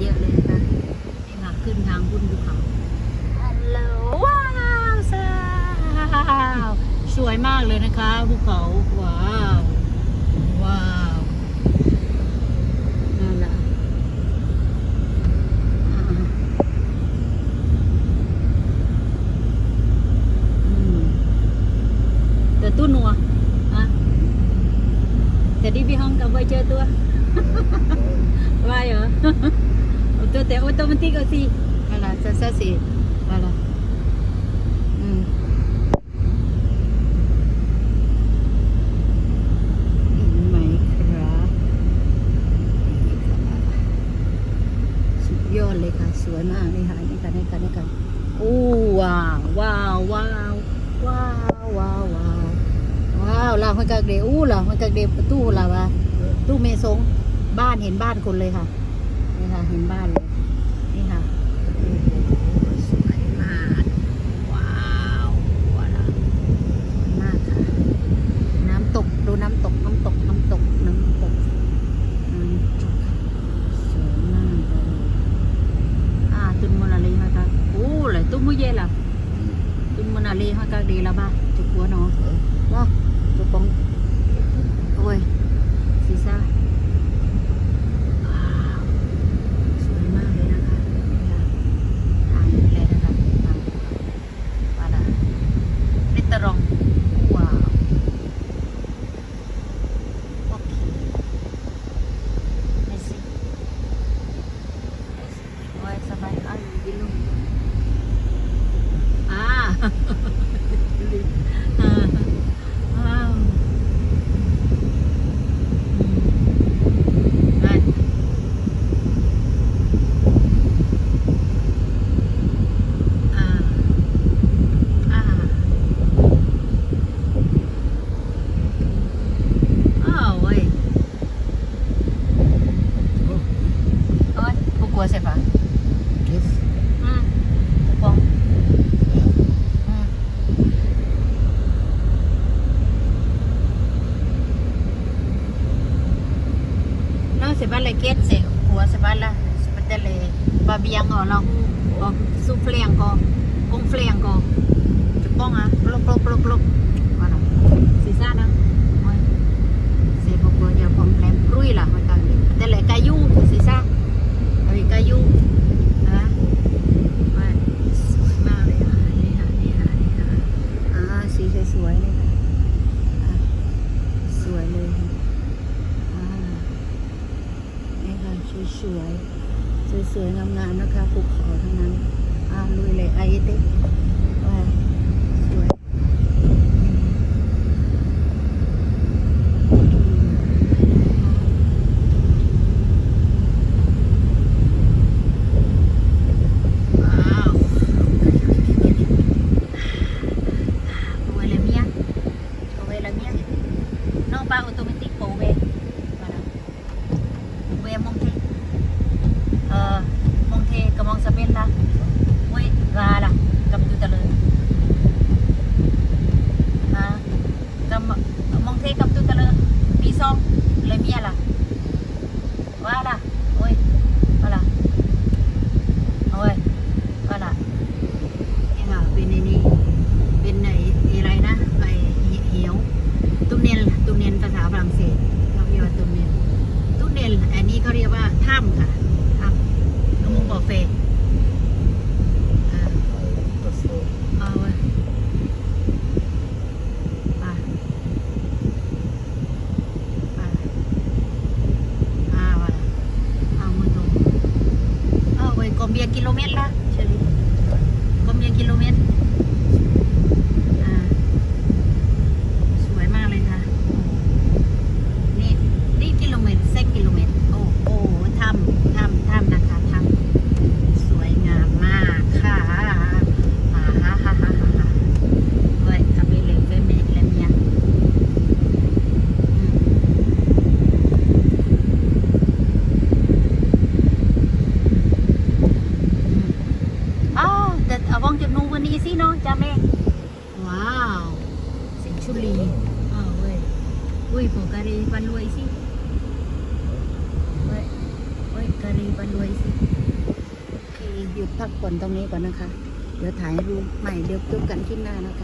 เยอะเลยค่ะไปขึ้นทางบุญภูเขาฮัลโหลว้าวสาวสวยมากเลยนะคะภูเขาว้าวว้าวนั่นแหละอ่าอืมเดี๋ยวตู้นัวอะแต่ đi bi hông cầm quay chơi tua vai hả ô tô te automatic aussi voilà ça ça c'est voilà ừ. เห็นไหมครับสุดยอดเลยค่ะ สวยมากนี่ค่ะนี่ค่ะนี่ค่ะนี่ค่ะโอ้ว้าวว้าวว้าวว้าวว้าวว้าวว้าวลาวฮันกากเดอู้ลาวฮันกากเดประตูลาวะตู้เมซงบ้านเห็นบ้านคนเลยค่ะ นี่ค่ะเห็นบ้านเลย นี่ค่ะโอ้โหสวยมาก ว้าวว้าวมากค่ะ น้ำตก ดูน้ำตก น้ำตก น้ำตก น้ำตกน้ำตกสวยมากเลยอ่าตุนมนาลีฮะคะโอ้เลยตุ้มมุเย่ล่ะตุนมนาลีฮะคะดีละบ้าจุกหัวเนาะว้าจุกปองโอ้ยซีซ่า tranquilo. Nó sẽ bắt lại kết sẽ của sẽ bắt là sẽ bắt lại bà biang ở lòng có su phèn có cung phèn có chụp bông à plop plop plop plop mà nó xì xa đó Ôi. sẽ một bữa giờ phòng làm rui là hoàn toàn đây là cà du xì xa bởi vì cà du đó ว่าสวยมากเลยค่ะนี่ค่ะนี่ค่ะนี่ค่ะอ่าสีสวยๆเลยค่ะอ่าสวยเลยค่ะอ่านี่ค่ะ สวยๆ สวยๆ งามๆ นะคะภูเขาทั้งนั้นอ้าลุยเลยไอเด็กว่าสวยว้าว Huele bien. Huele bien. No va automático, ve. Para. Ve a Monte. Ờ, Monte, comment ça s'appelle là? Oui, voilà, comme tout à l'heure. À, comme Monte comme tout à l'heure. Bison, le mien là. Voilà, oui, voilà. Oui, voilà. นี่ค่ะเป็นในนี้ เป็นไอ้อะไรนะไอ้เหี่ยวตุ้มเนลตุ้มเนลภาษาฝรั่งเศสเขาเรียกว่าตุ้มเนลตุ้มเนลอันนี้เขาเรียกว่าถ้ำค่ะถ้ำกระมงบ่อเฟอ่าเอาไว้ไปไปอ่าว่าเอามือตรงเอา กิโลเมตรละเฉลี่ยคมกี่ยกิโลเมตราสวยมากเลยค่ะ นี่นี่กิโลเมตรเซกกิโลเมตร โอ้โอ้ถ้ำถ้ำถ้ำนะคะถ้ำสวยงามมากค่ะอ่าฮ่าฮ่าฮ่าฮ่าฮ่าเว้ยกลับไปเลยเว้ยเมตรแล้วเนี่ยอืมอืมอ๋อแต่เอาวอง จุดนูวันนี้สิเนาะจ้าแม่ ว้าวเสียงชุลีอ้าวเว้ยอุ้ยผมกะรีบันรวยสิเว้ยเว้ยกะรีบันรวยสิโอเคหยุดพักผ่อนตรงนี้ก่อนนะคะ เดี๋ยวถ่ายให้ดูใหม่เดี๋ยวจบกันคลิปหน้านะคะ